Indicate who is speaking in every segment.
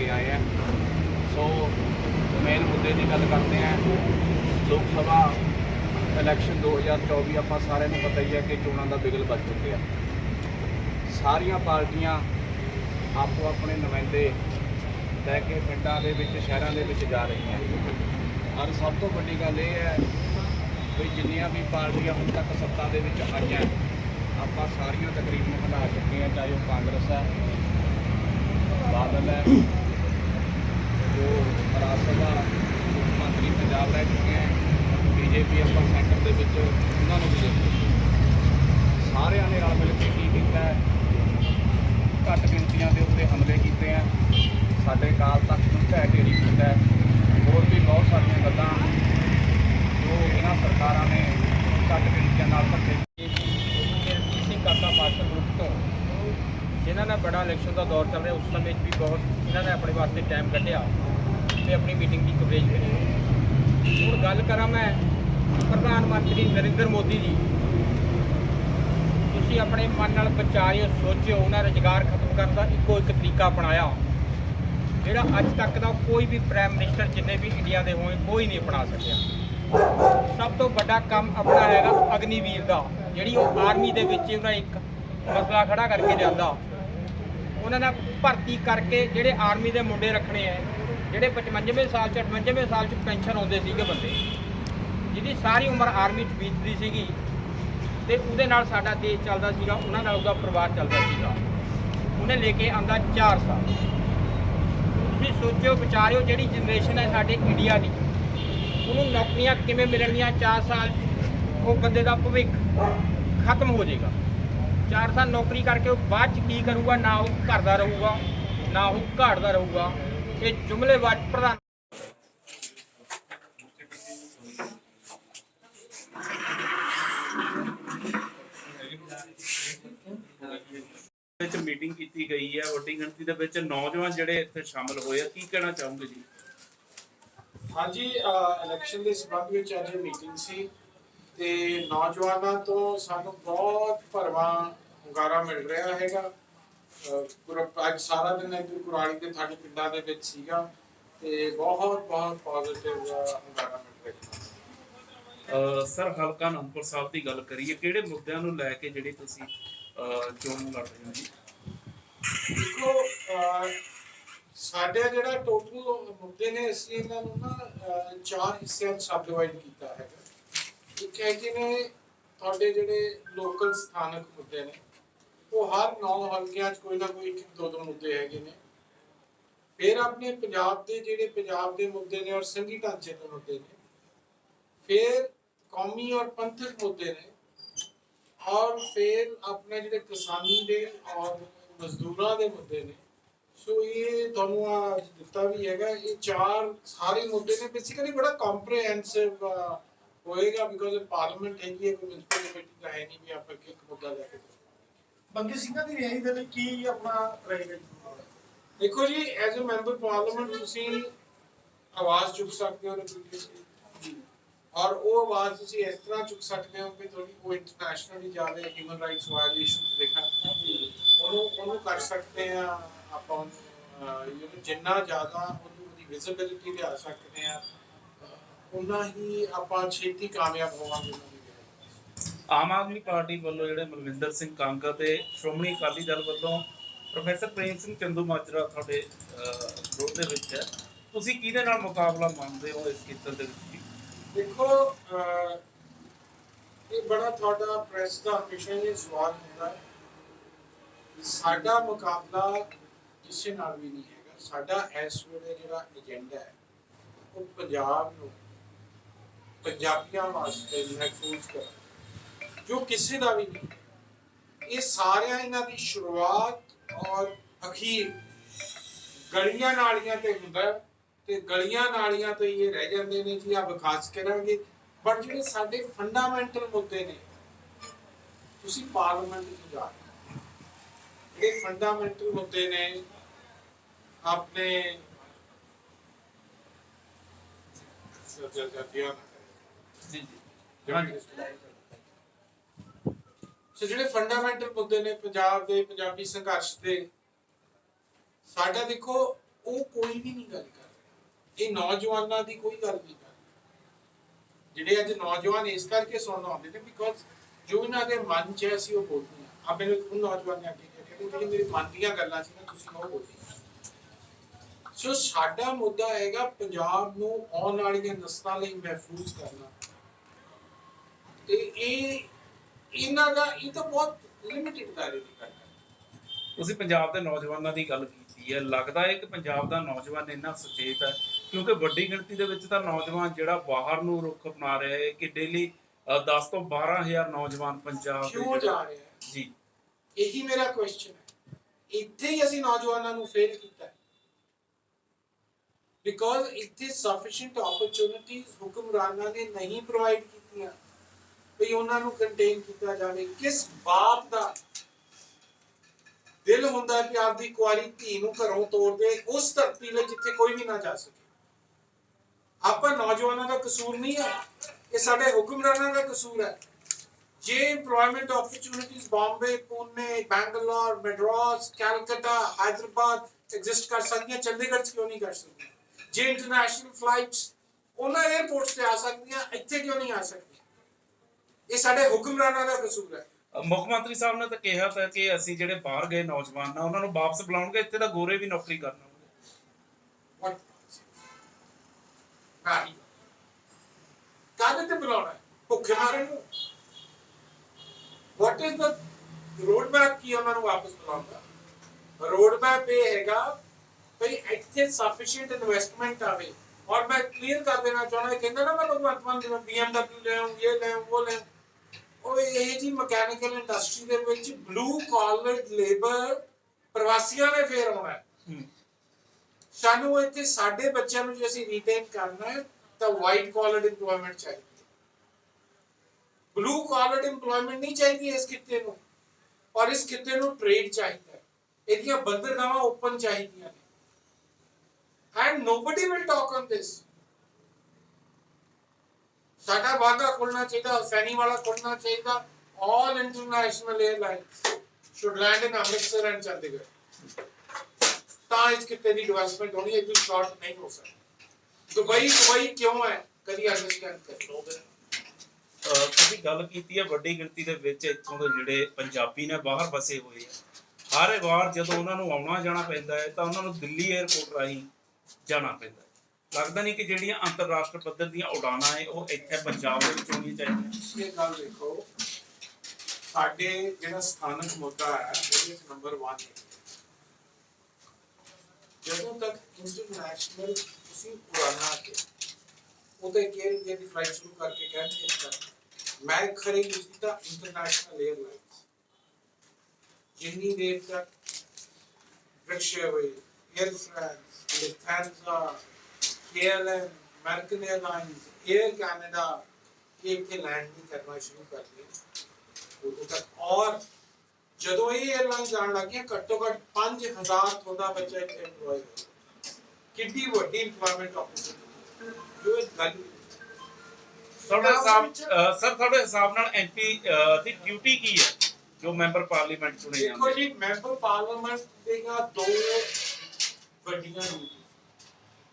Speaker 1: ਕੇ ਆਏ ਆ। So main ਮੁੱਦੇ ਦੀ ਗੱਲ ਕਰਦੇ ਆ। ਲੋਕ ਸਭਾ ਇਲੈਕਸ਼ਨ 2024 ਆਪਾਂ ਸਾਰਿਆਂ ਨੂੰ ਪਤਾ ਹੀ ਹੈ ਕਿ ਚੋਣਾਂ ਦਾ ਬਿਗਲ ਵੱਜ ਚੁੱਕਿਆ। ਸਾਰੀਆਂ ਪਾਰਟੀਆਂ ਆਪੋ ਆਪਣੇ ਨੁਮਾਇੰਦੇ ਲੈ ਕੇ ਪਿੰਡਾਂ ਦੇ ਵਿੱਚ, ਸ਼ਹਿਰਾਂ ਦੇ ਵਿੱਚ ਜਾ ਰਹੀਆਂ। ਔਰ ਸਭ ਤੋਂ ਵੱਡੀ ਗੱਲ ਇਹ ਹੈ ਵੀ ਜਿੰਨੀਆਂ ਵੀ ਪਾਰਟੀਆਂ ਹੁਣ ਤੱਕ ਸੱਤਾ ਦੇ ਵਿੱਚ ਆਈਆਂ, ਆਪਾਂ ਸਾਰੀਆਂ ਤਕਰੀਬਨ ਬਣਾ ਚੁੱਕੇ ਹਾਂ ਚਾਹੇ ਉਹ ਕਾਂਗਰਸ ਹੈ, ਬਾਦਲ ਹੈ ਜੋ ਰਾਜ ਸਭਾ, ਮੁੱਖ ਮੰਤਰੀ ਪੰਜਾਬ ਰਹਿ ਚੁੱਕੇ ਹੈ, ਬੀਜੇਪੀ ਆਪਾਂ ਸੈਂਟਰ ਦੇ ਵਿੱਚ ਉਹਨਾਂ ਨੂੰ ਵੀ ਸਾਰਿਆਂ ਨੇ ਰਲ ਮਿਲ ਕੇ ਕੀ ਕੀਤਾ ਘੱਟ ਗਿਣਤੀਆਂ ਦੇ ਉੱਤੇ ਹਮਲੇ ਕੀਤੇ ਆ ਸਾਡੇ ਕਾਲ ਤੱਕ ਨੂੰ ਢਹਿ ਢੇਰੀ ਕੀਤਾ ਹੋਰ ਵੀ ਬਹੁਤ ਸਾਰੀਆਂ ਗੱਲਾਂ ਜੋ ਇਹਨਾਂ ਸਰਕਾਰਾਂ ਨੇ ਘੱਟ ਗਿਣਤੀਆਂ ਨਾਲ ਧੱਕੇ
Speaker 2: ਕਿਸੇ ਕਾਕਾ ਮਾਰਸ਼ਲ ਗਰੁੱਪ ਤੋਂ। ਜਿਨ੍ਹਾਂ ਨੇ ਬੜਾ ਇਲੈਕਸ਼ਨ ਦਾ ਦੌਰ ਚੱਲ ਰਿਹਾ, ਉਸ ਸਮੇਂ 'ਚ ਵੀ ਬਹੁਤ ਇਹਨਾਂ ਨੇ ਆਪਣੇ ਵਾਸਤੇ ਟਾਈਮ ਕੱਢਿਆ। ਤੇ ਆਪਣੀ ਮੀਟਿੰਗ ਦੀ ਕਵਰੇਜ ਕਰੀ ਹੁਣ ਗੱਲ ਕਰਾਂ ਮੈਂ ਪ੍ਰਧਾਨ ਮੰਤਰੀ ਨਰਿੰਦਰ ਮੋਦੀ ਜੀ ਤੁਸੀਂ ਆਪਣੇ ਮਨ ਨਾਲ ਵਿਚਾਰਿਓ, ਸੋਚਿਓ, ਉਹਨਾਂ ਰੁਜ਼ਗਾਰ ਖਤਮ ਕਰਨ ਦਾ ਇੱਕੋ ਇੱਕ ਤਰੀਕਾ ਅਪਣਾਇਆ। ਜਿਹੜਾ ਅੱਜ ਤੱਕ ਦਾ ਕੋਈ ਵੀ ਪ੍ਰਾਈਮ ਮਿਨਿਸਟਰ ਜਿੰਨੇ ਵੀ ਇੰਡੀਆ ਦੇ ਹੋਏ ਕੋਈ ਨਹੀਂ ਅਪਣਾ ਸਕਿਆ। ਸਭ ਤੋਂ ਵੱਡਾ ਕੰਮ ਆਪਣਾ ਹੈਗਾ ਅਗਨੀਵੀਰ ਦਾ, ਜਿਹੜੀ ਉਹ ਆਰਮੀ ਦੇ ਵਿੱਚ ਉਹਨਾਂ ਇੱਕ ਮਸਲਾ ਖੜਾ ਕਰਕੇ ਲਿਆਂਦਾ ਉਹਨਾਂ ਦਾ ਭਰਤੀ ਕਰਕੇ ਜਿਹੜੇ ਆਰਮੀ ਦੇ ਮੁੰਡੇ ਰੱਖਣੇ ਆ ਜਿਹੜੇ 55ਵੇਂ ਸਾਲ ਚ 58ਵੇਂ ਸਾਲ ਚ ਪੈਨਸ਼ਨ ਆਉਂਦੇ ਸੀਗੇ ਬੰਦੇ, ਜਿਹਦੀ ਸਾਰੀ ਉਮਰ ਆਰਮੀ ਚ ਬੀਤਦੀ ਸੀਗੀ ਤੇ ਉਹਦੇ ਨਾਲ ਸਾਡਾ ਦੇਸ਼ ਚੱਲਦਾ ਸੀਗਾ, ਉਹਨਾਂ ਨਾਲ ਉਹਦਾ ਪਰਿਵਾਰ ਚੱਲਦਾ ਸੀਗਾ। ਉਹਨੇ ਲੈ ਕੇ ਆਂਦਾ 4 ਸਾਲ। ਤੁਸੀਂ ਸੋਚਿਓ, ਵਿਚਾਰਿਓ ਜਿਹੜੀ ਜਨਰੇਸ਼ਨ ਹੈ ਸਾਡੇ ਇੰਡੀਆ ਦੀ, ਉਹਨੂੰ ਨੌਕਰੀਆਂ ਕਿਵੇਂ ਮਿਲਣਗੀਆਂ 4 ਸਾਲ 'ਚ? ਉਹ ਬੰਦੇ ਦਾ ਭਵਿੱਖ ਖਤਮ ਹੋ ਜਾਏਗਾ। 4 ਸਾਲ ਨੌਕਰੀ ਕਰਕੇ ਉਹ ਬਾਅਦ ਚ ਕੀ ਕਰੂਗਾ, ਨਾ ਉਹ ਘਰ ਦਾ ਰਹੂਗਾ, ਨਾ ਉਹ ਘਾੜ ਦਾ ਰਹੂਗਾ। ਇਹ ਜੁਮਲੇਬਾਜ਼ ਪ੍ਰਧਾਨ
Speaker 3: ਵਿੱਚ ਮੀਟਿੰਗ ਕੀਤੀ ਗਈ ਹੈ ਵੱਡੀ ਗਿਣਤੀ ਦੇ ਵਿੱਚ ਨੌਜਵਾਨ ਜਿਹੜੇ ਇੱਥੇ ਸ਼ਾਮਲ ਹੋਏ ਆ ਕੀ ਕਹਿਣਾ ਚਾਹੋਗੇ ਜੀ?
Speaker 4: ਹਾਂਜੀ ਇਲੈਕਸ਼ਨ ਦੇ ਸੰਬੰਧ ਵਿੱਚ ਅੱਜ ਮੀਟਿੰਗ ਸੀ ਤੇ ਨੌਜਵਾਨਾਂ ਤੋਂ ਸਾਨੂੰ ਬਹੁਤ ਭਰਵਾਂ ਹੁੰਗਾਰਾ ਮਿਲ ਰਿਹਾ ਹੈਗਾ। ਅੱਜ ਸਾਰਾ ਦਿਨ ਇੱਧਰ ਕੁਰਾਲੀ ਦੇ ਸਾਡੇ ਪਿੰਡਾਂ ਦੇ ਵਿੱਚ ਸੀਗਾ ਤੇ ਬਹੁਤ ਬਹੁਤ ਪੋਜ਼ਿਟਿਵ ਹੁੰਗਾਰਾ ਮਿਲ ਰਿਹਾ
Speaker 3: ਅਹ ਸਰ ਹਲਕਾ ਅਨੰਦਪੁਰ ਸਾਹਿਬ ਦੀ ਗੱਲ ਕਰੀਏ ਕਿਹੜੇ ਮੁੱਦਿਆਂ ਨੂੰ ਲੈ ਕੇ ਜਿਹੜੀ ਤੁਸੀਂ ਚੋਣ ਲੜ ਰਹੇ ਹੋ ਜੀ?
Speaker 4: ਦੇਖੋ ਸਾਡੇ ਜਿਹੜਾ ਟੋਟਲ ਮੁੱਦੇ ਨੇ ਅਸੀਂ ਇਹਨਾਂ ਨੂੰ ਨਾ ਚਾਰ ਹਿੱਸਿਆਂ ਵਿੱਚ ਸਬ ਡਿਵਾਈਡ ਕੀਤਾ ਹੈਗਾ। ਇੱਕ ਹੈਗੇ ਨੇ ਤੁਹਾਡੇ ਜਿਹੜੇ ਲੋਕਲ ਸਥਾਨਕ ਮੁੱਦੇ ਨੇ ਉਹ ਹਰ ਨੌ ਹਲਕਿਆਂ 'ਚ ਕੋਈ ਨਾ ਕੋਈ ਇੱਕ ਦੋ ਦੋ ਮੁੱਦੇ ਹੈਗੇ ਨੇ। ਫਿਰ ਆਪਣੇ ਪੰਜਾਬ ਦੇ ਜਿਹੜੇ ਪੰਜਾਬ ਦੇ ਮੁੱਦੇ ਨੇ ਔਰ ਸੰਘੀ ਢਾਂਚੇ ਦੇ ਮੁੱਦੇ ਨੇ। ਫਿਰ ਕੌਮੀ ਔਰ ਪੰਥਕ ਮੁੱਦੇ ਨੇ ਔਰ ਫਿਰ ਆਪਣੇ ਜਿਹੜੇ ਕਿਸਾਨੀ ਦੇ ਔਰ ਮਜ਼ਦੂਰਾਂ ਦੇ ਮੁੱਦੇ ਨੇ। ਸੋ ਇਹ ਤੁਹਾਨੂੰ ਆ ਦਿੱਤਾ ਵੀ ਹੈਗਾ, ਇਹ ਚਾਰ ਸਾਰੇ ਮੁੱਦੇ ਨੇ। ਬੇਸਿਕਲੀ ਬੜਾ ਕੰਪਰੀਹੈਂਸਿਵ ਹੋਏਗਾ ਬਿਕੋਜ਼ ਪਾਰਲੀਮੈਂਟ ਹੈਗੀ ਹੈ, ਕੋਈ ਮਿਊਨਿਸਪਲ ਕਮੇਟੀ ਦਾ ਹੈ ਨਹੀਂ ਵੀ ਆਪਾਂ ਇੱਕ ਮੁੱਦਾ ਲੈ ਕੇ ਚੱਲੋ।
Speaker 5: ਸਿੰਘਾਂ ਦੀ ਰਿਹਾਈ ਦੇ ਲਈ ਕੀ ਆਪਣਾ ਰਹੇਗਾ
Speaker 4: ਦੇਖੋ ਜੀ ਐਜ਼ ਅ ਮੈਂਬਰ ਪਾਰਲੀਮੈਂਟ ਤੁਸੀਂ ਆਵਾਜ਼ ਚੁੱਕ ਸਕਦੇ ਹੋ ਔਰ ਉਹ ਆਵਾਜ਼ ਤੁਸੀਂ ਇਸ ਤਰ੍ਹਾਂ ਚੁੱਕ ਸਕਦੇ ਹੋ ਕਿ ਤੁਹਾਡੀ ਕੋਈ ਇੰਟਰਨੈਸ਼ਨਲੀ ਜਾਵੇ ਹਿਊਮਨ ਰਾਈਟਸ ਵਾਇਲੇਸ਼ਨਸ ਦੇਖਾਂ ਉਹਨੂੰ ਉਹਨੂੰ ਕਰ ਸਕਦੇ ਆ ਆਪਾਂ ਉਹਨੂੰ, ਜਿੰਨਾ ਜ਼ਿਆਦਾ ਉਹਨੂੰ ਉਹਦੀ ਵਿਜ਼ਿਬਿਲਿਟੀ ਲਿਆ ਸਕਦੇ ਆ ਉਨਾ ਹੀ ਆਪਾਂ ਛੇਤੀ ਕਾਮਯਾਬ ਹੋਵਾਂਗੇ ਉਹਨਾਂ ਦੀ ਰਿਹਾਈ ਵਿੱਚ।
Speaker 3: ਆਮ ਆਦਮੀ ਪਾਰਟੀ ਵੱਲੋਂ ਜਿਹੜੇ ਮਲਵਿੰਦਰ ਸਿੰਘ ਕਾਂਗਾ ਤੇ ਸ਼੍ਰੋਮਣੀ ਅਕਾਲੀ ਦਲ ਵੱਲੋਂ ਪ੍ਰੋਫੈਸਰ ਪ੍ਰੇਮ ਸਿੰਘ ਚੰਦੂ ਮਾਜਰਾ ਤੁਹਾਡੇ ਅਹ, ਦੇ ਵਿੱਚ ਹੈ। ਤੁਸੀਂ ਕਿਹਦੇ ਨਾਲ ਮੁਕਾਬਲਾ ਮੰਨਦੇ ਹੋ ਇਸ ਖੇਤਰ ਦੇ ਵਿੱਚ?
Speaker 4: ਦੇਖੋ ਇਹ ਬੜਾ ਤੁਹਾਡਾ ਪ੍ਰੈਸ ਦਾ ਹਮੇਸ਼ਾ ਇਹ ਸਵਾਲ ਹੁੰਦਾ ਹੈ। ਸਾਡਾ ਮੁਕਾਬਲਾ ਕਿਸੇ ਨਾਲ ਵੀ ਨਹੀਂ ਹੈਗਾ। ਸਾਡਾ ਇਸ ਵੇਲੇ ਜਿਹੜਾ ਏਜੰਡਾ ਹੈ ਉਹ ਪੰਜਾਬ ਨੂੰ ਪੰਜਾਬੀਆਂ ਵਾਸਤੇ ਮਹਿਫੂਜ਼ ਕਰਨਾ ਜੋ ਕਿਸੇ ਦਾ ਵੀ ਨਹੀਂ। ਇਹ ਸਾਰਿਆਂ ਇਹਨਾਂ ਦੀ ਸ਼ੁਰੂਆਤ ਔਰ ਅਖੀਰ ਗਲੀਆਂ ਨਾਲੀਆਂ ਤੇ ਹੁੰਦਾ ਤੇ ਗਲੀਆਂ ਨਾਲੀਆਂ ਤੋਂ ਇਹ ਰਹਿ ਜਾਂਦੇ ਨੇ ਜੀ ਆ ਵਿਕਾਸ ਕਰਾਂਗੇ। ਬਟ ਜਿਹੜੇ ਸਾਡੇ ਫੰਡਾਮੈਂਟਲ ਮੁੱਦੇ ਨੇ ਤੁਸੀਂ ਪਾਰਲੀਮੈਂਟ ਚ ਜਾ ਕੇ ਇਹ ਫੰਡਾਮੈਂਟਲ ਮੁੱਦੇ ਨੇ ਆਪਣੇ
Speaker 3: ਜੀ ਜੀ ਹਾਂਜੀ।
Speaker 4: ਸੋ ਜਿਹੜੇ ਫੰਡਾਮੈਂਟਲ ਮੁੱਦੇ ਨੇ ਪੰਜਾਬ ਦੇ, ਪੰਜਾਬੀ ਸੰਘਰਸ਼ ਦੇ, ਸਾਡਾ ਦੇਖੋ, ਉਹ ਕੋਈ ਵੀ ਨਹੀਂ ਗੱਲ ਕਰ ਇਹ ਨੌਜਵਾਨਾਂ ਦੀ ਕੋਈ ਗੱਲ ਨਹੀਂ ਕਰ ਜਿਹੜੇ ਅੱਜ ਨੌਜਵਾਨ ਇਸ ਕਰਕੇ ਸੁਣਨ ਆਉਂਦੇ ਨੇ ਬਿਕੋਜ਼ ਜੋ ਇਹਨਾਂ ਦੇ ਮਨ 'ਚ ਹੈ, ਅਸੀਂ ਉਹ ਬੋਲਦੇ ਆ ਆ ਮੇਰੇ ਖੁਦ ਨੌਜਵਾਨ ਨੇ ਅੱਗੇ ਕਿਹਾ ਕਿ ਜਿਹੜੀ ਮੇਰੇ ਮਨ ਦੀਆਂ ਗੱਲਾਂ ਸੀ ਨਾ, ਤੁਸੀਂ ਉਹ ਬੋਲਦੇ ਸੋ ਸਾਡਾ ਮੁੱਦਾ ਹੈਗਾ ਪੰਜਾਬ ਨੂੰ ਆਉਣ ਵਾਲੀਆਂ ਨਸਲਾਂ ਲਈ ਮਹਿਫੂਜ਼ ਕਰਨਾ। ਤੇ ਇਹ ਇਹਨਾਂ ਦਾ ਇਹ ਤਾਂ ਬਹੁਤ ਲਿਮਿਟਿਡ ਦਾਇਰੇ ਦੀ ਗੱਲ। ਹੈ
Speaker 3: ਤੁਸੀਂ ਪੰਜਾਬ ਦੇ ਨੌਜਵਾਨਾਂ ਦੀ ਗੱਲ ਕੀਤੀ ਹੈ। ਲੱਗਦਾ ਹੈ ਕਿ ਪੰਜਾਬ ਦਾ ਨੌਜਵਾਨ ਇੰਨਾ ਸੁਚੇਤ ਹੈ ਕਿਉਂਕਿ ਵੱਡੀ ਗਿਣਤੀ ਦੇ ਵਿੱਚ ਤਾਂ ਨੌਜਵਾਨ ਜਿਹੜਾ ਬਾਹਰ ਨੂੰ ਰੁੱਖ ਅਪਣਾ ਰਿਹਾ ਹੈ ਕਿ ਡੇਲੀ 10 ਤੋਂ 12000 ਨੌਜਵਾਨ ਪੰਜਾਬ ਦੇ
Speaker 4: ਕਿਉਂ ਜਾ ਰਿਹਾ ਹੈ?
Speaker 3: ਜੀ।
Speaker 4: ਇਹੀ ਮੇਰਾ ਕੁਐਸਚਨ ਹੈ। ਇੱਥੇ ਹੀ ਅਸੀਂ ਨੌਜਵਾਨਾਂ ਨੂੰ ਫੇਲ ਕੀਤਾ ਹੈ। ਬਿਕੋਜ਼ ਇੱਥੇ ਸਫੀਸ਼ੀਐਂਟ ਓਪਰਚੁਨਿਟੀਜ਼ ਹੁਕਮਰਾਨਾਂ ਨੇ ਨਹੀਂ ਪ੍ਰੋਵਾਈਡ ਕੀਤੀਆਂ। ਵੀ ਉਹਨਾਂ ਨੂੰ ਕੰਟੇਨ ਕੀਤਾ ਜਾਵੇ। ਕਿਸ ਬਾਪ ਦਾ ਦਿਲ ਹੁੰਦਾ ਕਿ ਆਪਦੀ ਕੁਆਰੀ ਧੀ ਨੂੰ ਘਰੋਂ ਤੋੜ ਦੇ, ਉਸ ਧਰਤੀ ਲਈ ਜਿੱਥੇ ਕੋਈ ਵੀ ਨਾ ਜਾ ਸਕੇ। ਆਪਾਂ ਨੌਜਵਾਨਾਂ ਦਾ ਕਸੂਰ ਨਹੀਂ ਹੈ। ਇਹ ਸਾਡੇ ਹੁਕਮਰਾਨਾਂ ਦਾ ਕਸੂਰ ਹੈ। ਜੇ employment opportunities Bombay Pune Bangalore Madras Calcutta Hyderabad exist ਕਰ ਸਕਦੀਆਂ, ਚੰਡੀਗੜ੍ਹ 'ਚ ਕਿਉਂ ਨਹੀਂ ਕਰ ਸਕਦੀਆਂ? ਜੇ ਇੰਟਰਨੈਸ਼ਨਲ ਫਲਾਈਟਸ ਉਹਨਾਂ 에ਅਰਪੋਰਟਸ ਤੇ ਆ ਸਕਦੀਆਂ, ਇੱਥੇ ਕਿਉਂ ਨਹੀਂ ਆ ਸਕਦੀਆਂ? ਇਹ ਸਾਡੇ ਹੁਕਮਰਾਨਾਂ ਦਾ ਕਸੂਰ ਹੈ
Speaker 3: ਮੁੱਖ ਮੰਤਰੀ ਸਾਹਿਬ ਨੇ ਤਾਂ ਕਿਹਾ ਤਾਂ ਕਿ ਅਸੀਂ ਜਿਹੜੇ ਬਾਹਰ ਗਏ ਨੌਜਵਾਨ ਆ ਉਹਨਾਂ ਨੂੰ ਵਾਪਸ ਬੁਲਾਉਣਗੇ ਇੱਥੇ ਤਾਂ ਗੋਰੇ ਵੀ ਨੌਕਰੀ ਕਰਨਗੇ
Speaker 4: What? ਨਹੀਂ ਕਾਹਦੇ ਤੇ ਬੁਲਾਉਣਾ? ਭੁੱਖੇ ਮਾਰਨ ਨੂੰ what is the road map ਕੀ ਉਹਨਾਂ ਨੂੰ ਵਾਪਸ ਬੁਲਾਉਂਦਾ ਰੋਡ ਮੈਪ ਇਹ ਹੈਗਾ ਭਈ ਇੱਥੇ ਸਫੀਸ਼ੀਐਂਟ ਇਨਵੈਸਟਮੈਂਟ ਆਵੇ ਔਰ ਮੈਂ ਕਲੀਅਰ ਕਰ ਦੇਣਾ ਚਾਹੁੰਦਾ ਕਹਿੰਦਾ ਨਾ ਮੈਂ ਭਗਵੰਤ ਮਾਨ ਜਿਵੇਂ BMW ਲੈ ਆਉਂ ਇਹ ਲੈ ਆਊਂ, ਉਹ ਲੈ ਆਊਂ। ਮਕੈਨੀਕਲ ਇੰਡਸਟਰੀ ਦੇ ਵਿੱਚ ਬਲੂ ਕਾਲਰ ਲੇਬਰ ਪ੍ਰਵਾਸੀਆਂ ਨੇ ਫੇਰ ਆਉਣਾ। ਸਾਨੂੰ ਇੱਥੇ ਸਾਡੇ ਬੱਚਿਆਂ ਨੂੰ ਜੇ ਅਸੀਂ ਰੀਟੇਨ ਕਰਨਾ ਹੈ ਤਾਂ ਵਾਈਟ ਕਾਲਰਡ EMPLOYMENT ਚਾਹੀਦੀ ਬਲੂ ਕਾਲਰਡ EMPLOYMENT ਨਹੀਂ ਚਾਹੀਦੀ ਇਸ ਕਿੱਤੇ ਨੂੰ। ਔਰ ਇਸ ਕਿੱਤੇ ਨੂੰ ਟ੍ਰੇਡ ਚਾਹੀਦਾ ਹੈ। ਇਹਦੀਆਂ ਬੰਦਰਗਾਹਾਂ ਓਪਨ ਚਾਹੀਦੀਆਂ ਨੇ। And nobody will talk on this ਸਾਡਾ ਵਾਗਾ ਖੁੱਲਣਾ ਚਾਹੀਦਾ ਹੁਸੈਨੀ ਵਾਲਾ ਖੁੱਲਣਾ ਚਾਹੀਦਾ। International airlines should land in Amritsar and Chandigarh ਤਾਂ ਇਸ ਕਿਤੇ ਦੀ ਡਿਵੈਲਪਮੈਂਟ ਹੋਣੀ ਹੈ ਕੋਈ ਸ਼ਾਰਟ ਨਹੀਂ ਹੋ ਸਕਦਾ। ਦੁਬਈ ਦੁਬਈ ਕਿਉਂ ਹੈ? ਕਦੀ ਅੰਡਰਸਟੈਂਡ ਕਰ
Speaker 3: ਤੁਸੀਂ ਗੱਲ ਕੀਤੀ ਹੈ ਵੱਡੀ ਗਿਣਤੀ ਦੇ ਵਿੱਚ ਇੱਥੋਂ ਦੇ ਜਿਹੜੇ ਪੰਜਾਬੀ ਨੇ ਬਾਹਰ ਵਸੇ ਹੋਏ ਆ। ਹਰ ਵਾਰ ਜਦੋਂ ਉਹਨਾਂ ਨੂੰ ਆਉਣਾ ਜਾਣਾ ਪੈਂਦਾ ਹੈ ਤਾਂ ਉਹਨਾਂ ਨੂੰ ਦਿੱਲੀ 에ਅਰਪੋਰਟ ਰਾਹੀਂ ਜਾਣਾ ਪੈਂਦਾ ਹੈ। ਲੱਗਦਾ ਨਹੀਂ ਕਿ ਜਿਹੜੀਆਂ ਅੰਤਰਰਾਸ਼ਟਰੀ ਪੱਧਰ ਦੀਆਂ ਉਡਾਨਾਂ ਹੈ ਉਹ ਇੱਥੇ ਪੰਜਾਬ ਦੇ ਵਿੱਚ ਹੋਣੀਆਂ ਚਾਹੀਦੀਆਂ।
Speaker 4: ਇਹ ਗੱਲ ਦੇਖੋ ਸਾਡੇ ਜਿਹੜਾ ਸਥਾਨਕ ਮੁੱਦਾ ਹੈ, ਉਹਦੇ ਵਿੱਚ ਨੰਬਰ 1 ਹੈ। ਜਦੋਂ ਤੱਕ ਇੰਟਰਨੈਸ਼ਨਲ ਤੁਸੀਂ ਪੁਰਾਣਾ ਕੇ ਉਹਦੇ ਕੇਰ ਜੇ ਦੀ ਫਲਾਈਟ ਸ਼ੁਰੂ ਕਰਕੇ ਕਹਿੰਦੇ ਇਸ ਮੈਂ ਖਰੀ ਕੀਤਾ ਇੰਟਰਨੈਸ਼ਨਲ 에ਅਰਲਾਈਨਸ ਜਿੰਨੀ ਦੇਰ ਤੱਕ British Airways Air France Lufthansa KLM American Airlines Air Canada ਇਹ ਇੱਥੇ ਲੈਂਡ ਨਹੀਂ ਕਰਨਾ ਸ਼ੁਰੂ ਕਰ ਲਿਆ ਉਦੋਂ ਤੱਕ ਔਰ ਜਦੋਂ ਇਹ 에ਅਰਲਾਈਨ ਜਾਣ ਲੱਗੀਆਂ ਘੱਟੋ ਘੱਟ 5000 ਤੁਹਾਡਾ ਬੱਚਾ ਇੱਥੇ ਐਮਪਲੋਈ ਹੋਇਆ ਕਿੰਨੀ ਵੱਡੀ ਇੰਪਲੋਇਮੈਂਟ ਆਪਰਚੂਨਿਟੀ ਜੋ
Speaker 3: ਮੈਂਬਰ ਪਾਰਲੀਮੈਂਟ ਚੁਣੇ ਜਾਂਦੇ ਦੇਖੋ
Speaker 4: ਜੀ ਮੈਂਬਰ ਪਾਰਲੀਮੈਂਟ ਦੀਆਂ ਦੋ ਵੱਡੀਆਂ ਡਿਊਟੀ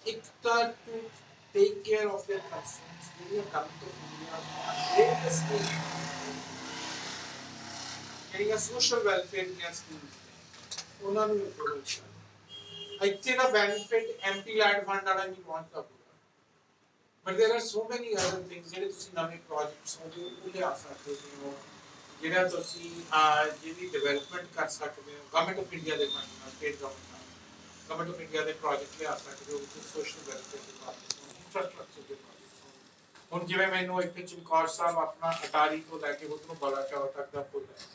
Speaker 4: ਇੱਕ ਤਾਂ take care of their concerns ਜਿਹੜੀਆਂ ਕੰਮ ਤੋਂ ਹੁੰਦੀਆਂ ਦੇ ਸਟੇਟ ਜਿਹੜੀਆਂ ਸੋਸ਼ਲ ਵੈਲਫੇਅਰ ਦੀਆਂ ਸਕੀਮਸ ਉਹਨਾਂ ਨੂੰ ਇੰਪਲੀਮੈਂਟ ਕਰਨਾ ਇੱਥੇ ਦਾ ਬੈਨੀਫਿਟ ਐਮਪੀ ਲੈਡ ਫੰਡ ਵਾਲਾ ਨਹੀਂ ਪਹੁੰਚਦਾ ਪੂਰਾ ਬਟ देयर ਆਰ ਸੋ ਮੈਨੀ ਅਦਰ ਥਿੰਗਸ ਜਿਹੜੇ ਤੁਸੀਂ ਨਵੇਂ ਪ੍ਰੋਜੈਕਟਸ ਹੁੰਦੇ ਉਹ ਲਿਆ ਸਕਦੇ ਹੋ ਜਿਹੜਾ ਤੁਸੀਂ ਅਹ, ਜਿਹਦੀ ਡਿਵੈਲਪਮੈਂਟ ਕਰ ਸਕਦੇ ਹੋ ਗਵਰਨਮੈਂਟ ਆਫ ਇੰਡੀਆ ਦੇ ਫੰਡ ਨਾਲ ਸਟੇਟ ਗਵਰਨਮੈਂਟ ਨਾਲ ਗਵਰਨਮੈਂਟ ਆਫ ਇੰਡੀਆ ਦੇ ਪ੍ਰੋਜੈਕਟ ਲਿਆ ਸਕਦੇ ਹੋ ਵਿੱਚ ਸੋਸ਼ਲ ਵੈਲਫੇਅਰ ਦੇ ਪ੍ਰੋਜੈਕਟ ਇਨਫਰਾਸਟ੍ਰਕਚਰ ਦੇ projects ਹੋਣ। ਹੁਣ ਜਿਵੇਂ ਮੈਨੂੰ ਇੱਥੇ ਚਮਕੌਰ ਸਾਹਿਬ ਆਪਣਾ ਅਟਾਰੀ ਤੋਂ ਲੈ ਕੇ ਉਧਰੋਂ ਬਲਾਚੌਰ ਤੱਕ ਦਾ ਪੁੱਲ ਹੈ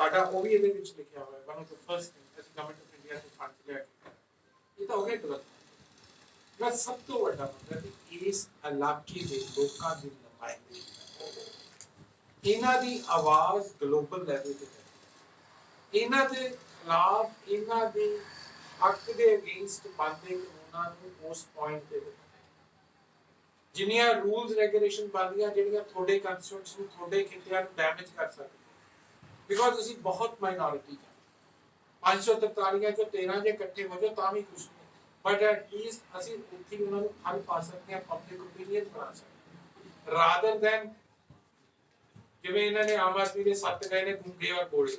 Speaker 4: ਸਾਡਾ ਉਹ ਵੀ ਇਹਦੇ ਵਿੱਚ ਲਿਖਿਆ ਹੋਇਆ ਵਨ ਆਫ ਦ ਫਰਸਟ ਅਸੀਂ ਗਵਰਨਮੈਂਟ ਆਫ ਇੰਡੀਆ ਤੋਂ ਫੰਡ ਲਿਆ ਇਹ ਤਾਂ ਹੋ ਗਿਆ ਡਿਵੈਲਪਮੈਂਟ ਦਾ ਸਭ ਤੋਂ ਵੱਡਾ ਮੁੱਦਾ ਕਿ ਇਸ ਇਲਾਕੇ ਦੇ ਲੋਕਾਂ ਦੀ ਨੁਮਾਇੰਦਗੀ ਇਹਨਾਂ ਦੀ ਆਵਾਜ਼ ਗਲੋਬਲ ਲੈਵਲ ਤੇ ਹੈ। ਇਹਨਾਂ ਦੇ ਖਿਲਾਫ, ਇਹਨਾਂ ਦੇ ਹੱਕ ਦੇ ਅਗੇਂਸਟ ਬਣਦੇ ਕਾਨੂੰਨਾਂ ਨੂੰ ਉਸ ਪੁਆਇੰਟ ਤੇ ਜਿੰਨੀਆਂ ਰੂਲਸ ਰੈਗੂਲੇਸ਼ਨ ਬਣਦੀਆਂ, ਜਿਹੜੀਆਂ ਤੁਹਾਡੇ ਕੰਸਟੀਟਿਊਸ਼ਨ ਨੂੰ ਤੁਹਾਡੇ ਖਿੱਤਿਆਂ ਨੂੰ ਡੈਮੇਜ ਕਰ ਸਕਦੀਆਂ। ਬਿਕੋਜ਼ ਅਸੀਂ ਬਹੁਤ ਮਾਈਨੋਰਿਟੀ ਹਾਂ। 543 ਚੋਂ 13 ਜੇ ਇਕੱਠੇ ਹੋ ਜਾਓ ਤਾਂ ਵੀ ਕੁਝ ਨਹੀਂ। ਬਟ ਐਟ ਲੀਸਟ ਅਸੀਂ ਉੱਥੇ ਉਹਨਾਂ ਨੂੰ ਹੱਲ ਪਾ ਸਕਦੇ ਹਾਂ ਪਬਲਿਕ ਓਪੀਨੀਅਨ ਬਣਾ ਸਕਦੇ ਰਾਦਰ ਦੈਨ ਜਿਵੇਂ ਇਹਨਾਂ ਨੇ ਆਮ ਆਦਮੀ ਦੇ ਸੱਤ ਗਏ ਨੇ ਗੁੰਗੇ ਔਰ ਬੋਲੇ।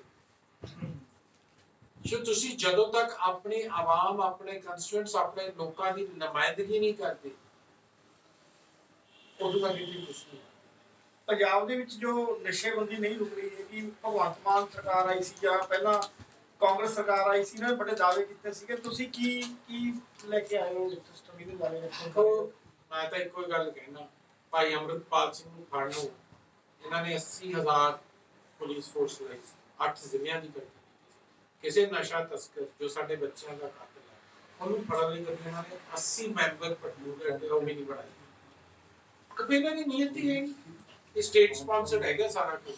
Speaker 4: ਸੋ ਤੁਸੀਂ ਜਦੋਂ ਤੱਕ ਆਪਣੀ ਆਵਾਮ, ਆਪਣੇ ਕੰਸਟੀਟਿਊਐਂਟਸ ਆਪਣੇ ਲੋਕਾਂ ਦੀ ਨੁਮਾਇੰਦਗੀ ਨਹੀਂ ਕਰਦੇ, ਉਦੋਂ ਤੱਕ ਇਹ ਕੁਝ ਨਹੀਂ।
Speaker 5: ਪੰਜਾਬ ਦੇ ਵਿੱਚ ਜੋ ਨਸ਼ੇਬੰਦੀ ਨਹੀਂ ਰੁਕ ਰਹੀ ਹੈ ਕਿ ਭਗਵੰਤ ਮਾਨ ਸਰਕਾਰ ਆਈ ਸੀ ਜਾਂ ਪਹਿਲਾਂ ਕਾਂਗਰਸ ਸਰਕਾਰ ਆਈ ਸੀ ਨਾ ਬੜੇ ਦਾਅਵੇ ਕੀਤੇ ਸੀਗੇ। ਤੁਸੀਂ ਕੀ ਕੀ ਲੈ ਕੇ ਆਏ ਹੋ ਸਿਸਟਮ ਇਹਦੇ ਬਾਰੇ?
Speaker 4: ਦੇਖੋ ਮੈਂ ਤਾਂ ਇੱਕੋ ਹੀ ਗੱਲ ਕਹਿਣਾ। ਭਾਈ ਅੰਮ੍ਰਿਤਪਾਲ ਸਿੰਘ ਨੂੰ ਫੜਨ ਨੂੰ ਇਹਨਾਂ ਨੇ 80000 ਪੁਲਿਸ ਫੋਰਸ ਲਈ ਸੀ, ਅੱਠ ਜ਼ਿਲ੍ਹਿਆਂ ਦੀ ਕੱਟੀ ਕਿਸੇ ਨਸ਼ਾ ਤਸਕਰ ਜੋ ਸਾਡੇ ਬੱਚਿਆਂ ਦਾ ਕਾਤਲ ਹੈ ਉਹਨੂੰ ਫੜਨ ਲਈ ਕਦੇ ਇਹਨਾਂ ਨੇ 80 ਮੈਂਬਰ ਪਟਰੋਲ ਦੇ ਉਹ ਵੀ ਨਹੀਂ ਬਣਾਈ ਕਿਉਂਕਿ ਦੀ ਨੀਅਤ ਹੀ ਹੈ ਇਹ ਸਟੇਟ ਸਪਾਂਸਰਡ ਹੈਗਾ ਸਾਰਾ ਕੁਝ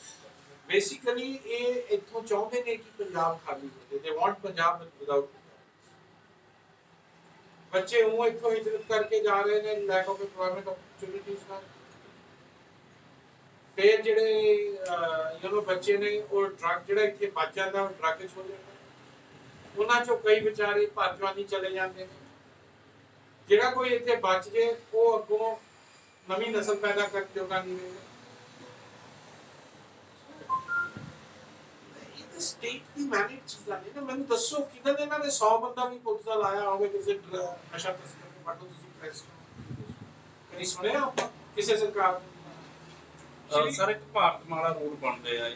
Speaker 4: ਬੇਸਿਕਲੀ ਇਹ ਇੱਥੋਂ ਚਾਹੁੰਦੇ ਨੇ ਕਿ ਪੰਜਾਬ ਖਾਲੀ ਹੋ ਜਾਏ ਦੇ ਵਾਂਟ ਪੰਜਾਬ ਵਿਦਆਊਟ ਬੱਚੇ ਉਹ ਇੱਥੋਂ ਹਿਜਰਤ ਕਰਕੇ ਜਾ ਰਹੇ ਨੇ ਲੈਕ ਆਫ ਐਮਪਲੋਇਮੈਂਟ ਓਪਰਚੁਨਿਟੀਜ਼ ਨਾਲ। ਫਿਰ ਜਿਹੜੇ ਯੂ ਬੱਚੇ ਨੇ, ਉਹ ਡਰੱਗ ਜਿਹੜਾ ਇੱਥੇ ਬਚ ਜਾਂਦਾ, ਉਹ ਡਰੱਗ ਚ ਹੋ ਜਾਂਦਾ। ਉਹਨਾਂ ਚੋਂ ਕਈ ਵਿਚਾਰੇ ਭਰਜਵਾਨੀ ਚਲੇ ਜਾਂਦੇ ਨੇ। ਜਿਹੜਾ ਕੋਈ ਇੱਥੇ ਬਚ ਜੇ, ਉਹ ਅੱਗੋਂ ਨਵੀਂ ਨਸਲ ਪੈਦਾ ਕਰਨ ਜੋਗਾ ਨਹੀਂ ਸਟੇਟ ਦੀ ਮੈਨੇਜ ਚੀਜ਼ਾਂ ਨੇ ਨਾ ਮੈਨੂੰ ਦੱਸੋ ਕਿਦਾਂ ਇਹਨਾਂ ਨੇ 100 ਬੰਦਾ ਵੀ ਪੁਲਿਸ ਦਾ ਲਾਇਆ ਹੋਵੇ ਕਿਸੇ ਨਸ਼ਾ ਤਸਕਰ ਨੂੰ ਫੜੋ ਤੁਸੀਂ ਪ੍ਰੈਸ ਕਰੀ। ਸੁਣਿਆ ਆਪਾਂ? ਕਿਸੇ ਸਰਕਾਰ
Speaker 3: ਸਰ ਇੱਕ ਭਾਰਤਮਾਲਾ ਰੂਲ ਬਣ ਰਿਹਾ ਹੈ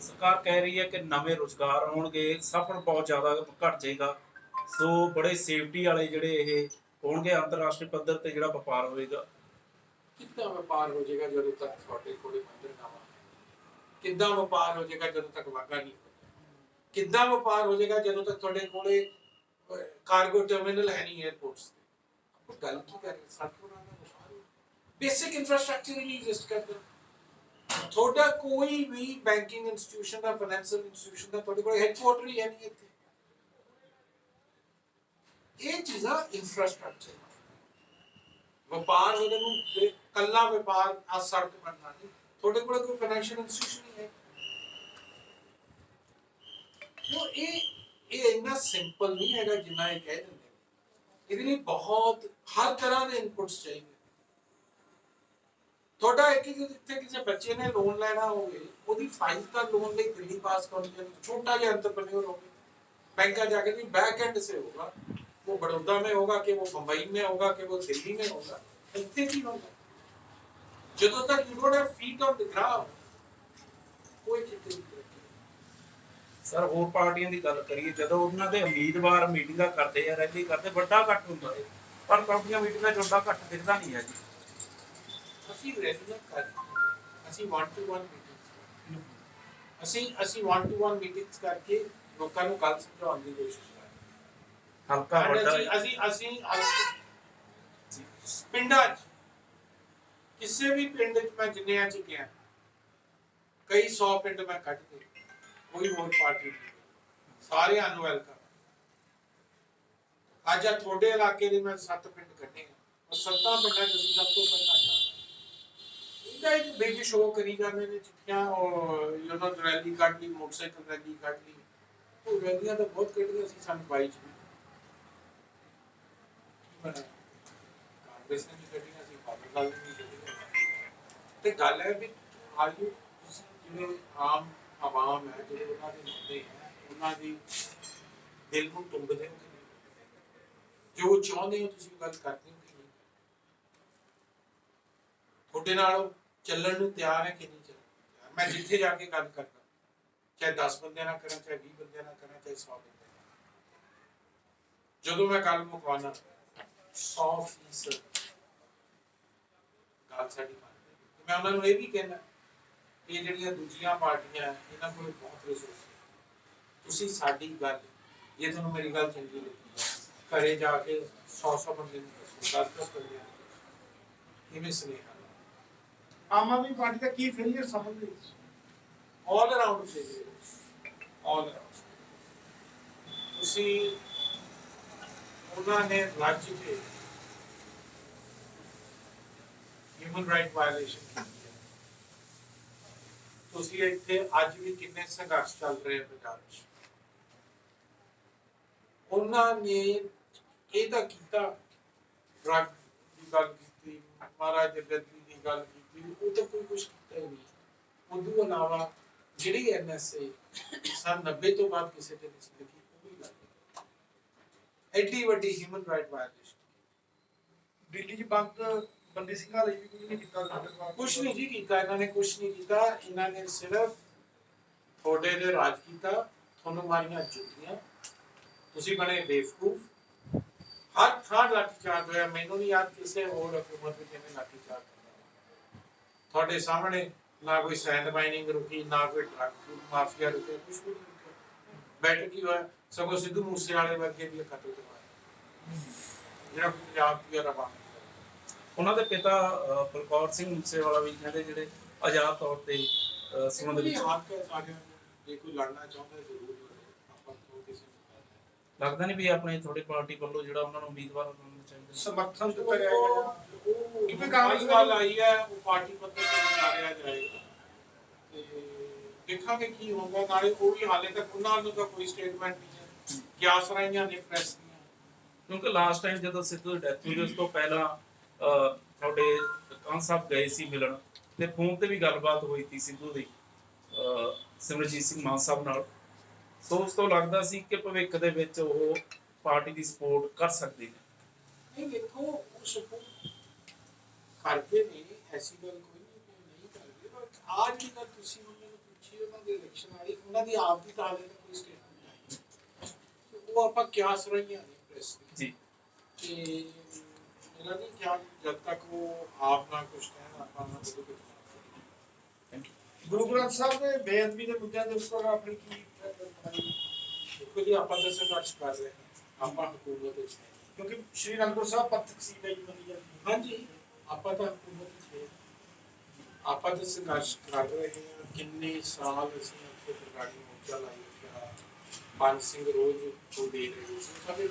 Speaker 3: ਸਰਕਾਰ ਕਹਿ ਰਹੀ ਹੈ ਕਿ ਨਵੇਂ ਰੁਜ਼ਗਾਰ ਆਉਣਗੇ ਸਫਰ ਬਹੁਤ ਜ਼ਿਆਦਾ ਘਟ ਜਾਏਗਾ। ਸੋ ਬੜੇ ਸੇਫਟੀ ਵਾਲੇ ਜਿਹੜੇ ਇਹ ਹੋਣਗੇ ਅੰਤਰਰਾਸ਼ਟਰੀ ਪੱਧਰ ਤੇ ਜਿਹੜਾ ਵਪਾਰ ਹੋਏਗਾ।
Speaker 4: ਕਿੱਦਾਂ ਵਪਾਰ ਹੋ ਜਾਏਗਾ ਜਦੋਂ ਤੱਕ ਤੁਹਾਡੇ ਕੋਲੇ ਮੰਦਰ ਨਾ ਆਵੇ ਕਿੱਦਾਂ ਵਪਾਰ ਹੋ ਜਾਏਗਾ ਜਦੋਂ ਤੱਕ ਵਾਗਾ ਨਹੀਂ ਕਿੱਦਾਂ ਵਪਾਰ ਹੋ ਜਾਏਗਾ ਜਦੋਂ ਤੱਕ ਤੁਹਾਡੇ ਕੋਲੇ ਕਾਰਗੋ ਟਰਮੀਨਲ ਹੈ ਨਹੀਂ 에ਅਰਪੋਰਟਸ ਤੇ? ਆਪਾਂ ਗੱਲ ਕੀ ਕਰ ਰਹੇ ਸੱਤ ਦਾ ਵਪਾਰ ਬੇਸਿਕ ਇਨਫਰਾਸਟ੍ਰਕਚਰ ਹੀ ਨਹੀਂ ਐਗਜ਼ਿਸਟ ਕਰਦਾ। ਤੁਹਾਡਾ ਕੋਈ ਵੀ ਬੈਂਕਿੰਗ ਇੰਸਟੀਟਿਊਸ਼ਨ ਦਾ ਫਾਈਨੈਂਸ਼ੀਅਲ ਇੰਸਟੀਟਿਊਸ਼ਨ ਦਾ ਤੁਹਾਡੇ ਕੋਲ ਹੈਡਕੁਆਟਰ ਹੀ ਹੈ ਨਹੀਂ ਇੱਥੇ। ਇਹ ਚੀਜ਼ਾਂ ਇਨਫਰਾਸਟ੍ਰਕਚਰ ਵਪਾਰ ਉਹਦੇ ਨੂੰ ਕੱਲਾ ਵਪਾਰ ਆ ਸੜਕ ਬਣਨਾ ਨਹੀਂ। ਤੁਹਾਡੇ ਕੋਲ ਕੋਈ ਫਾਈਨੈਂਸ਼ੀਅਲ ਇੰਸਟੀਟਿਊਸ਼ਨ ਨਹੀਂ ਹੈ। ਉਹ ਇਹ ਇਹ ਇੰਨਾ ਸਿੰਪਲ ਨਹੀਂ ਹੈਗਾ ਜਿੰਨਾ ਇਹ ਕਹਿ ਦਿੰਦੇ ਨੇ। ਇਹਦੇ ਲਈ ਬਹੁਤ ਹਰ ਤਰ੍ਹਾਂ ਦੇ ਇਨਪੁਟਸ ਚਾਹੀਦੇ ਤੁਹਾਡਾ ਇੱਕ ਇੱਕ ਜਿੱਥੇ ਕਿਸੇ ਬੱਚੇ ਨੇ ਲੋਨ ਲੈਣਾ ਹੋਵੇ ਉਹਦੀ ਫਾਈਲ ਤਾਂ ਲੋਨ ਲਈ ਦਿੱਲੀ ਪਾਸ ਕਰਨੀ ਹੈ छोटा ਜਿਹਾ एंटरप्रेन्योर होगा बैंक का जाके भी बैक एंड से होगा वो बड़ौदा में होगा कि वो मुंबई में होगा कि वो दिल्ली में होगा ਇੱਥੇ ਕੀ ਹੋਗਾ ਜਦੋਂ ਤੱਕ you don't have feet on the ground
Speaker 3: sir ਹੋਰ ਪਾਰਟੀਆਂ ਦੀ ਗੱਲ ਕਰੀਏ ਜਦੋਂ ਉਹਨਾਂ ਦੇ ਉਮੀਦਵਾਰ ਮੀਟਿੰਗਾਂ ਕਰਦੇ ਆ ਰੈਲੀ ਕਰਦੇ ਵੱਡਾ ਇਕੱਠ ਹੁੰਦਾ ਹੈ ਪਰ ਤੁਹਾਡੀਆਂ ਮੀਟਿੰਗਾਂ 'ਚ ਵੱਡਾ ਇਕੱਠ ਦਿਖਦਾ ਨਹੀਂ ਹੈ ਜੀ
Speaker 4: ਅਸੀਂ ਰੈਗੂਲਰ ਕਰ ਅਸੀਂ 1 ਟੂ 1 ਮੀਟਿੰਗਸ ਅਸੀਂ ਅਸੀਂ 1 ਟੂ 1 ਮੀਟਿੰਗਸ ਕਰਕੇ ਲੋਕਾਂ ਨੂੰ ਗੱਲ ਸਮਝਾਉਣ ਦੀ ਕੋਸ਼ਿਸ਼ ਕਰ
Speaker 3: ਹਲਕਾ ਵੱਡਾ
Speaker 4: ਅਸੀਂ। ਅਸੀਂ ਅਸੀਂ ਪਿੰਡਾਂ 'ਚ ਕਿਸੇ ਵੀ ਪਿੰਡ 'ਚ ਮੈਂ ਜਿੰਨਿਆਂ 'ਚ ਗਿਆ ਕਈ 100 ਪਿੰਡ ਮੈਂ ਕੱਢ ਕੇ ਕੋਈ ਹੋਰ ਪਾਰਟੀ ਨਹੀਂ ਸਾਰਿਆਂ ਨੂੰ ਵੈਲਕਮ ਅੱਜ ਆ ਤੁਹਾਡੇ ਇਲਾਕੇ ਦੇ ਮੈਂ ਸੱਤ ਪਿੰਡ ਕੱਢੇ ਆ। ਉਹ ਸੱਤਾਂ ਪਿੰਡਾਂ 'ਚ ਅਸੀਂ ਸਭ ਤੋਂ ਪਹਿਲਾਂ ਜਾ ਇਹਦਾ ਇੱਕ ਬਿਗ ਸ਼ੋਅ ਕਰੀ ਜਾਂਦੇ ਨੇ ਚਿੱਠੀਆਂ ਉਹ ਯੂ نو ਰੈਲੀ ਕੱਢ ਲਈ, ਮੋਟਰਸਾਈਕਲ ਰੈਲੀ ਕੱਢ ਲਈ। ਉਹ ਰੈਲੀਆਂ ਤਾਂ ਬਹੁਤ ਕੱਢੀਆਂ ਸੀ ਸਾਨੂੰ ਬਾਈ ਚ ਵੀ ਕੀ ਬਣਿਆ? ਕਾਂਗਰਸ ਨੇ ਵੀ ਕੱਢੀਆਂ ਸੀ, ਬਾਦਲ ਗੱਲ ਨੇ ਵੀ ਕੱਢੀਆਂ ਤੇ ਗੱਲ ਹੈ ਵੀ ਆਰ ਯੂ ਤੁਸੀਂ ਜਿਹੜੇ ਆਮ ਆਵਾਮ ਹੈ ਜਿਹੜੇ ਉਹਨਾਂ ਦੇ ਮੁੱਦੇ ਹੈ ਉਹਨਾਂ ਦੀ ਦਿਲ ਨੂੰ ਟੁੰਬਦੇ ਹੋ ਜੋ ਚਾਹੁੰਦੇ ਹੋ ਤੁਸੀਂ ਗੱਲ ਕਰਦੇ ਹੋ ਕਿ ਨਹੀਂ ਤੁਹਾਡੇ ਨਾਲ ਚੱਲਣ ਨੂੰ ਤਿਆਰ ਹੈ ਕਿ ਨਹੀਂ ਚੱਲਣ ਮੈਂ ਜਿੱਥੇ ਜਾ ਕੇ ਗੱਲ ਕਰਦਾ, ਚਾਹੇ 10 ਬੰਦਿਆਂ ਨਾਲ ਕਰਾਂ, ਚਾਹੇ 20 ਬੰਦਿਆਂ ਨਾਲ ਕਰਾਂ, ਚਾਹੇ 100 ਬੰਦਿਆਂ ਨਾਲ ਜਦੋਂ ਮੈਂ ਗੱਲ ਮੁਕਵਾਣਾ 100 ਫੀਸਦ ਗੱਲ ਸਾਡੀ ਮੰਨਦੇ ਮੈਂ ਉਹਨਾਂ ਨੂੰ ਇਹ ਵੀ ਕਹਿਣਾ ਇਹ ਜਿਹੜੀਆਂ ਦੂਜੀਆਂ ਪਾਰਟੀਆਂ ਹੈ, ਇਹਨਾਂ ਕੋਲ ਬਹੁਤ ਰਿਸੋਰਸ ਤੁਸੀਂ ਸਾਡੀ ਗੱਲ ਜੇ ਤੁਹਾਨੂੰ ਮੇਰੀ ਗੱਲ ਚੰਗੀ ਲੱਗੀ ਹੈ, ਘਰੇ ਜਾ ਕੇ 100 100 ਬੰਦੇ ਨੂੰ ਦੱਸੋ 10 10 ਬੰਦੇ ਨੂੰ ਦੱਸੋ। ਕਿਵੇਂ ਸੁਨੇਹਾ
Speaker 5: ਆਮ ਆਦਮੀ ਪਾਰਟੀ ਦਾ ਕੀ ਫੇਲਿਅਰ ਸਮਝਦੇ ਹੋ?
Speaker 4: all around failure all around ਤੁਸੀਂ ਉਹਨਾਂ ਨੇ ਰਾਜ ਕੇ ਹਿਊਮਨ ਰਾਈਟ ਵਾਇਲੇਸ਼ਨ ਕੀਤੀ ਹੈ ਤੁਸੀਂ ਇੱਥੇ ਅੱਜ ਵੀ ਕਿੰਨੇ ਸੰਘਰਸ਼ ਚੱਲ ਰਹੇ ਪੰਜਾਬ 'ਚ ਉਹਨਾਂ ਨੇ ਇਹ ਤਾਂ ਕੀਤਾ, ਡਰਗ ਦੀ ਗੱਲ ਕੀਤੀ, ਮਹਾਰਾਜ ਜਗਤ ਦੀ ਗੱਲ ਕੀਤੀ, ਉਹ ਤਾਂ ਕੋਈ ਕੁਝ ਕੀਤਾ ਨਹੀਂ। ਉਦੋਂ ਇਲਾਵਾ ਜਿਹੜੀ ਐਨਐਸਏ ਸਨ 90 ਤੋਂ ਬਾਅਦ ਕਿਸੇ ਤੇ ਨਹੀਂ ਲਿਖੀ ਉਹ ਵੀ ਗੱਲ ਐਡੀ ਵੱਡੀ ਹਿਊਮਨ ਰਾਈਟ ਵਾਇਲੇਸ਼ਨ
Speaker 5: ਦਿੱਲੀ 'ਚ ਬੰਦ ਬੰਦੀ ਸਿੰਘਾਂ ਲਈ ਵੀ ਕੁਝ ਨਹੀਂ ਕੀਤਾ ਤੁਹਾਡੇ
Speaker 4: ਨਹੀਂ ਜੀ ਕੀਤਾ, ਇਹਨਾਂ ਨੇ ਕੁਛ ਨਹੀਂ ਕੀਤਾ। ਇਹਨਾਂ ਨੇ ਸਿਰਫ ਤੁਹਾਡੇ ਦੇ ਰਾਜ ਕੀਤਾ, ਤੁਹਾਨੂੰ ਮਾਰੀਆਂ ਜੁੱਤੀਆਂ ਤੁਸੀਂ ਬਣੇ ਬੇਵਕੂਫ। ਹਰ ਥਾਂ ਲਾਠੀ ਹੋਇਆ। ਮੈਨੂੰ ਨਹੀਂ ਯਾਦ ਕਿਸੇ ਹੋਰ ਹਕੂਮਤ ਵਿੱਚ ਇਹਨੇ ਲਾਠੀ ਕੀਤਾ। ਤੁਹਾਡੇ ਸਾਹਮਣੇ ਨਾ ਕੋਈ ਸੈਂਡ ਮਾਈਨਿੰਗ ਰੁਕੀ, ਨਾ ਕੋਈ ਡਰੱਗ, ਮਾਫੀਆ ਰੁਕੇ ਕੁਛ ਨਹੀਂ ਬੈਠ ਕੀ ਹੋਇਆ? ਸਗੋਂ ਸਿੱਧੂ ਮੂਸੇ ਵਾਲੇ ਵਰਗੇ ਵੀ ਕਤਲ ਕਰਵਾਇਆ ਜਿਹੜਾ ਪੰਜਾਬ ਦੀ ਰਵਾ
Speaker 3: ਉਹਨਾਂ ਦੇ ਪਿਤਾ ਬਲਕੌਰ ਸਿੰਘ ਮੂਸੇਵਾਲਾ ਵੀ ਕਹਿੰਦੇ ਜਿਹੜੇ ਆਜ਼ਾਦ ਤੌਰ ਤੇ ਅਹ, ਸੰਬੰਧ ਵਿੱਚ
Speaker 4: ਹੱਕ ਹੈ ਸਾਰਿਆਂ ਨੂੰ ਜੇ ਕੋਈ ਲੜਨਾ ਚਾਹੁੰਦਾ ਜ਼ਰੂਰ ਲੜੇ ਆਪਾਂ ਤੋਂ ਕਿਸੇ ਨੂੰ
Speaker 3: ਲੱਗਦਾ ਨਹੀਂ ਵੀ ਆਪਣੇ ਤੁਹਾਡੀ ਪਾਰਟੀ ਵੱਲੋਂ ਜਿਹੜਾ ਉਹਨਾਂ ਨੂੰ ਉਮੀਦਵਾਰ ਬਣਾਉਣਾ ਚਾਹੀਦਾ।
Speaker 5: ਸਮਰਥਨ ਦਿੱਤਾ ਗਿਆ ਹੈਗਾ
Speaker 4: ਕਿਉਂਕਿ ਕਾਂਗਰਸ ਗੱਲ ਆਈ ਹੈ ਉਹ ਪਾਰਟੀ ਪੱਧਰ ਤੇ ਵਿਚਾਰਿਆ ਜਾਏਗਾ। ਤੇ ਦੇਖਾਂਗੇ ਕੀ ਹੋਊਗਾ। ਨਾਲੇ ਉਹ ਵੀ ਹਾਲੇ ਤੱਕ ਉਹਨਾਂ ਨੂੰ ਤਾਂ ਕੋਈ ਸਟੇਟਮੈਂਟ ਨਹੀਂ ਹੈ। ਕਿਆਸ ਰਾਈਆਂ ਨੇ ਪ੍ਰੈਸ ਦੀਆਂ।
Speaker 3: ਕਿਉਂਕਿ ਲਾਸਟ ਟਾਈਮ ਜਦੋਂ ਸਿੱਧੂ ਦੀ ਡੈਥ ਹੋਈ ਉਸ ਤੋਂ ਪਹਿਲਾਂ ਤੁਹਾਡੇ ਕਾਂ ਸਾਹਿਬ ਗਏ ਸੀ ਮਿਲਣ ਤੇ ਫੋਨ ਤੇ ਵੀ ਗੱਲਬਾਤ ਹੋਈ ਸੀ ਸਿੱਧੂ ਦੀ ਸਿਮਰਜੀਤ ਸਿੰਘ ਮਾਨ ਸਾਹਿਬ ਨਾਲ। ਸੋ ਉਸ ਤੋਂ ਲੱਗਦਾ ਸੀ ਕਿ ਭਵਿੱਖ ਦੇ ਵਿੱਚ ਉਹ ਪਾਰਟੀ ਦੀ ਸਪੋਰਟ ਕਰ ਸਕਦੇ ਨੇ।
Speaker 4: ਨਹੀਂ ਦੇਖੋ ਸਪੋਰਟ ਕਰਦੇ ਨੇ ਐਸੀ ਗੱਲ ਕੋਈ ਨਹੀਂ ਕਰਦੇ ਪਰ ਅੱਜ ਦੀ ਗੱਲ ਤੁਸੀਂ ਉਹਨਾਂ ਨੂੰ ਪੁੱਛੀ ਉਹਨਾਂ ਦੀ ਇਲੈਕਸ਼ਨ ਆਈ ਉਹਨਾਂ ਦੀ ਆਪ ਦੀ ਤਾਂ ਹਾਲੇ ਤੱਕ ਕੋਈ ਸਟੇਟਮੈਂਟ ਆਈ। ਉਹ ਆਪਾਂ ਕਿਆਸ ਰਹੀਆਂ ਨੇ ਪ੍ਰੈਸ
Speaker 3: ਜੀ।
Speaker 4: ਤੇ ਮੇਰਾ ਨਹੀਂ ਖਿਆਲ ਜਦ ਤੱਕ ਉਹ ਆਪ ਨਾ ਕੁਝ ਕਹਿਣ ਆਪਾਂ ਨਾ
Speaker 3: ਥੈਂਕ ਯੂ
Speaker 5: ਗੁਰੂ ਗ੍ਰੰਥ ਸਾਹਿਬ ਦੇ ਬੇਅਦਬੀ ਦੇ ਮੁੱਦਿਆਂ ਦੇ ਉੱਪਰ ਆਪਣੀ ਕੀ?
Speaker 4: ਦੇਖੋ ਜੀ ਆਪਾਂ ਤਾਂ ਸੰਘਰਸ਼ ਕਰ ਰਹੇ ਹਾਂ ਆਪਾਂ ਹਕੂਮਤ ਵਿੱਚ ਹੈ
Speaker 5: ਕਿਉਂਕਿ ਸ਼੍ਰੀ ਅਨੰਦਪੁਰ ਸਾਹਿਬ ਪੱਥਕ ਸੀ ਲਈ ਮੰਨੀ ਜਾਂਦੀ ਹੈ।
Speaker 4: ਹਾਂਜੀ ਆਪਾਂ ਤਾਂ ਹਕੂਮਤ ਵਿੱਚ ਹੈ ਆਪਾਂ ਤਾਂ ਸੰਘਰਸ਼ ਕਰ ਰਹੇ ਹਾਂ ਕਿੰਨੇ ਸਾਲ ਅਸੀਂ ਉੱਥੇ ਸਰਕਾਰੀ ਮੋਰਚਾ ਲਾਈ ਰੱਖਿਆ ਪੰਜ ਸਿੰਘ ਰੋਜ਼ ਉਹ ਦੇ ਰਹੇ ਸੀ ਸਾਡੇ